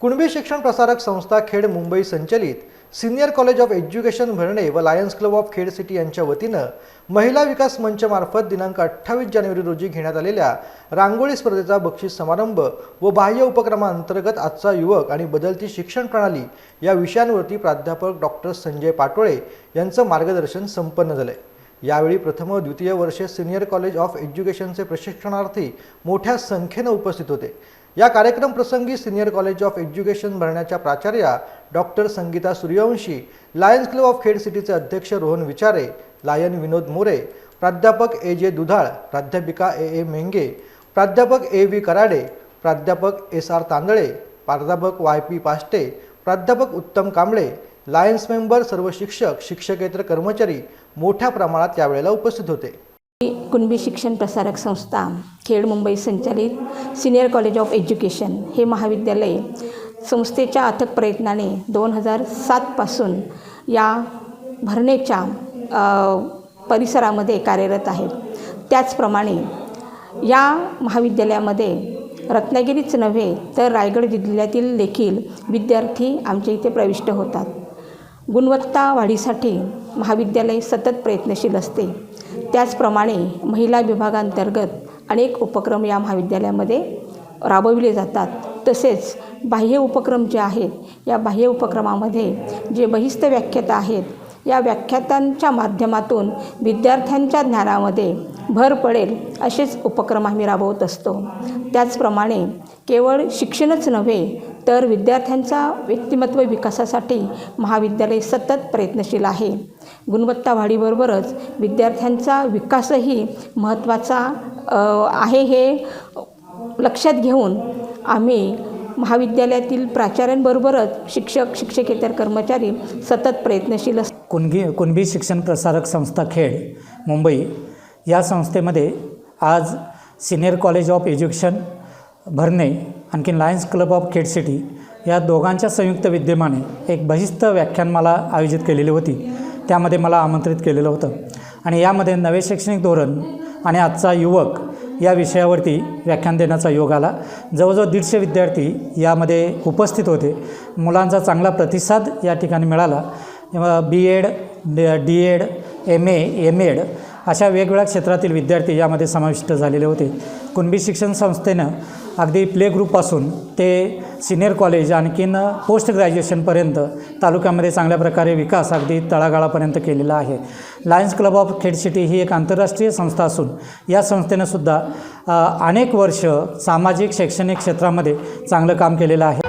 कुणबी शिक्षण प्रसारक संस्था खेड मुंबई संचलित senior college of education Bharane व lions club of Khed city यांच्या वतीनं महिला विकास मंचमार्फत दिनांक अठ्ठावीस जानेवारी रोजी घेण्यात आलेल्या रांगोळी स्पर्धेचा बक्षीस समारंभ व बाह्य उपक्रमांतर्गत आजचा युवक आणि बदलती शिक्षण प्रणाली या विषयांवरती प्राध्यापक डॉक्टर संजय पाटोळे यांचं मार्गदर्शन संपन्न झालंय. यावेळी प्रथम व द्वितीय वर्षे सिनियर कॉलेज ऑफ एज्युकेशनचे प्रशिक्षणार्थी मोठ्या संख्येनं उपस्थित होते. या कार्यक्रम प्रसंगी सिनियर कॉलेज ऑफ एज्युकेशन भरण्याच्या प्राचार्या doctor Sangita Suryavanshi Lions club of Khed सिटीचे अध्यक्ष रोहन विचारे लायन विनोद मोरे प्राध्यापक ए जे दुधाळ प्राध्यापिका ए ए मेंगे प्राध्यापक ए व्ही कराडे प्राध्यापक एस आर तांदळे प्राध्यापक वाय पी पाष्टे प्राध्यापक उत्तम कांबळे लायन्स मेंबर सर्व शिक्षक शिक्षकेतर कर्मचारी मोठ्या प्रमाणात यावेळेला उपस्थित होते. कुणबी शिक्षण प्रसारक संस्था खेड मुंबई संचालित सिनियर कॉलेज ऑफ एज्युकेशन हे महाविद्यालय संस्थेच्या अथक प्रयत्नाने दोन हजार सातपासून या भरणेच्या परिसरामध्ये कार्यरत आहे त्याचप्रमाणे या महाविद्यालयामध्ये रत्नागिरीच नव्हे तर रायगड जिल्ह्यातील देखील विद्यार्थी आमच्या इथे प्रविष्ट होतात. गुणवत्ता वाढीसाठी महाविद्यालय सतत प्रयत्नशील असते. त्याचप्रमाणे महिला विभागांतर्गत अनेक उपक्रम या महाविद्यालयामध्ये राबविले जातात. तसेच बाह्य उपक्रम जे आहेत या बाह्य उपक्रमामध्ये जे बहिस्त व्याख्याता आहेत या व्याख्यातांच्या माध्यमातून विद्यार्थ्यांच्या ज्ञानामध्ये भर पडेल असेच उपक्रम आम्ही राबवत असतो. त्याचप्रमाणे केवळ शिक्षणच नव्हे तर विद्यार्थ्यांचा व्यक्तिमत्व विकासासाठी महाविद्यालय सतत प्रयत्नशील आहे. गुणवत्ता वाढीबरोबरच विद्यार्थ्यांचा विकासही महत्त्वाचा आहे हे लक्षात घेऊन आम्ही महाविद्यालयातील प्राचार्यांबरोबरच शिक्षक शिक्षकेतर कर्मचारी सतत प्रयत्नशील अस कुणगी कुणबी शिक्षण प्रसारक संस्था खेड मुंबई या संस्थेमध्ये आज senior college of education Bharane आणखीन lions club of Khed city या दोघांच्या संयुक्त विद्यमाने एक बहिस्त व्याख्यानमाला आयोजित केलेली होती. त्यामध्ये मला आमंत्रित केलेलं होतं. आणि यामध्ये नवे शैक्षणिक धोरण आणि आजचा युवक या विषयावरती व्याख्यान देण्याचा योग आला. जवळजवळ दीडशे विद्यार्थी यामध्ये उपस्थित होते. मुलांचा चांगला प्रतिसाद या ठिकाणी मिळाला. B Ed D Ed M A M Ed अशा वेगवेगळ्या क्षेत्रातील विद्यार्थी यामध्ये समाविष्ट झालेले होते. कुणबी शिक्षण संस्थेनं अगदी प्ले ग्रुपपासून ते सिनियर कॉलेज आणखीन पोस्ट ग्रॅज्युएशनपर्यंत तालुक्यामध्ये चांगल्या प्रकारे विकास अगदी तळागाळापर्यंत केलेला आहे. Lions club of Khed city ही एक आंतरराष्ट्रीय संस्था असून या संस्थेनंसुद्धा सुद्धा अनेक वर्ष सामाजिक शैक्षणिक क्षेत्रामध्ये चांगलं काम केलेलं आहे.